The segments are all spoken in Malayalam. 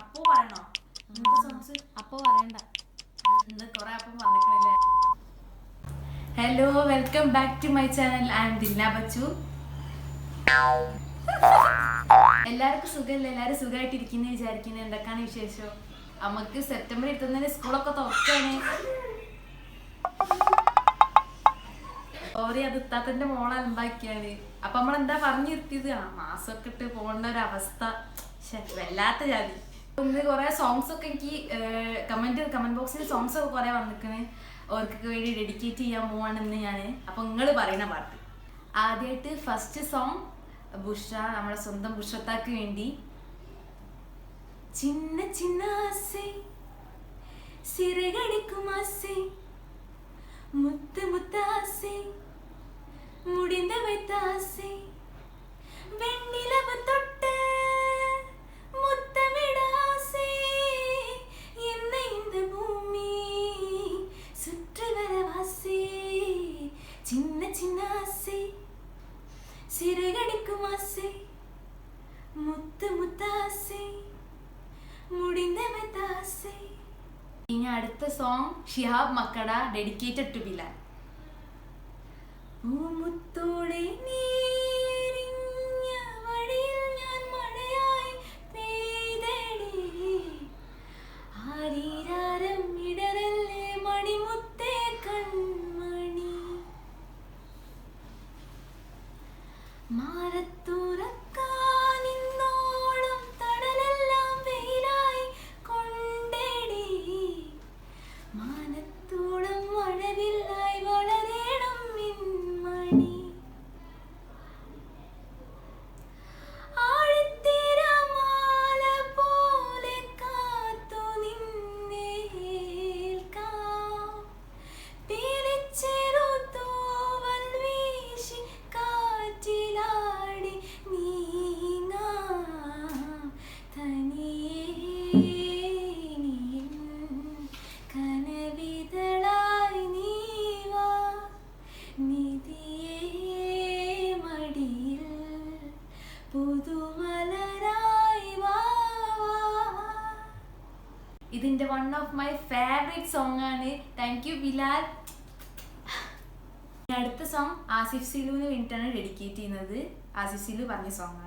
അപ്പോ അപ്പോ വന്നിട്ടില്ലേ hello welcome back to my channel and M Bachchu എല്ലാവർക്കും സുഖമല്ലേ എല്ലാവരും സുഖമായിട്ടിരിക്കുന്നു വിചാരിക്കുന്നു. എന്തൊക്കെയാണ് വിശേഷം? നമുക്ക് സെപ്റ്റംബർ എത്തുന്നതിന് സ്കൂളൊക്കെ തുറക്കാണ്. ഓരോ അത് ഇത്താത്തന്റെ മോളെ അലമ്പാക്കിയാണ് അപ്പൊ നമ്മൾ എന്താ പറഞ്ഞു നിർത്തിയത് ആ മാസമൊക്കെ ഇട്ട് പോകേണ്ട ഒരു അവസ്ഥ ശ്ശെ, വല്ലാത്ത ജാതി ഇന്ന് കുറെ സോങ്സ് ഒക്കെ എനിക്ക് കമന്റ് കമന്റ് ബോക്സിൽ സോങ്സ് ഒക്കെ കുറെ വന്നിക്കണ് ഓർക്ക് വേണ്ടി ഡെഡിക്കേറ്റ് ചെയ്യാൻ പോവാണെന്ന് ഞാൻ അപ്പൊ നിങ്ങൾ പറയുന്ന പാട്ട് ആദ്യമായിട്ട് ഫസ്റ്റ് സോങ് ബുഷ നമ്മുടെ സ്വന്തം ബുഷത്താക്ക് വേണ്ടി ചിന്ന ചിന്ന ആസை சிறகடிக்கும் ஆசை முத்து முத்து ஆசை முடிந்தவை தாசை வெண்ணிலவு தொட்டு முத்தமிடாசை என்ன இந்த பூமி சுற்றி வர வாசி சின்ன சின்ன ஆசை சிறகடிக்கும் ஆசை മുത്ത് മുത്താസേ മുടിന്തവ താസേ ഇനി അടുത്ത സോങ് ഷിഹാബ് മക്കട ഡെഡിക്കേറ്റഡ് ടു ബിലാൽ おっとれに ഇതിന്റെ one of my favourite song ആണ്. താങ്ക് യു ബിലാൽ അടുത്ത സോങ് ആസിഫ് സിലുവിന് വേണ്ടിയിട്ടാണ് ഡെഡിക്കേറ്റ് ചെയ്യുന്നത്. ആസിഫ് സിലു പറഞ്ഞ സോങ്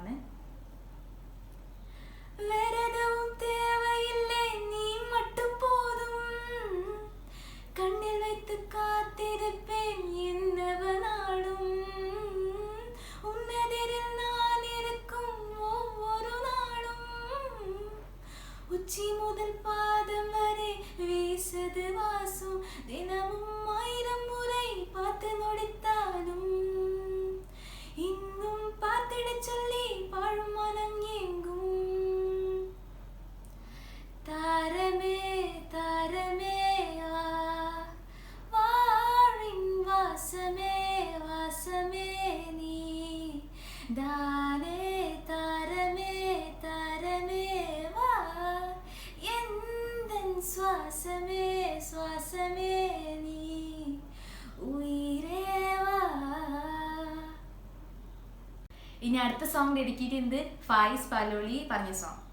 தந்தது வாசம் தினமும் ஆயிரம் முறை பார்த்து நொடித்தாலும் இன்னும் பார்த்திட சொல்லி பாழும் மனம் எங்கும் தாரமே தாரமே வாழின் வாசமே வாசமே நீ தானே ശ്വാസമേ ശ്വാസമേ നീ. ഇനി അടുത്ത സോങ് ഡെഡിക്കേറ്റ് ചെയ്യുന്നത് ഫായിസ് പാലോളി പറഞ്ഞ സോങ്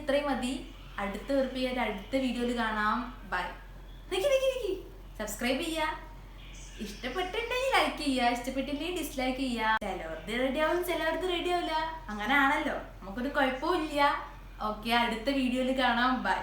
ഇത്രയും മതി. അടുത്ത വെറുപ്പിക്കൽ അടുത്ത വീഡിയോയിൽ കാണാം. ബൈ നിക്കി നിക്കി നിക്കി. സബ്സ്ക്രൈബ് ചെയ്യുക ഇഷ്ടപ്പെട്ടിട്ടുണ്ടെങ്കിൽ ലൈക്ക് ചെയ്യുക ഇഷ്ടപ്പെട്ടില്ലെങ്കിൽ ഡിസ്ലൈക്ക് ചെയ്യാ. ചിലവർക്ക് റെഡി ആവും ചിലവർക്ക് റെഡി ആവില്ല അങ്ങനെ ആണല്ലോ നമുക്കൊരു കുഴപ്പമില്ല ഓക്കെ അടുത്ത വീഡിയോയിൽ കാണാം. ബൈ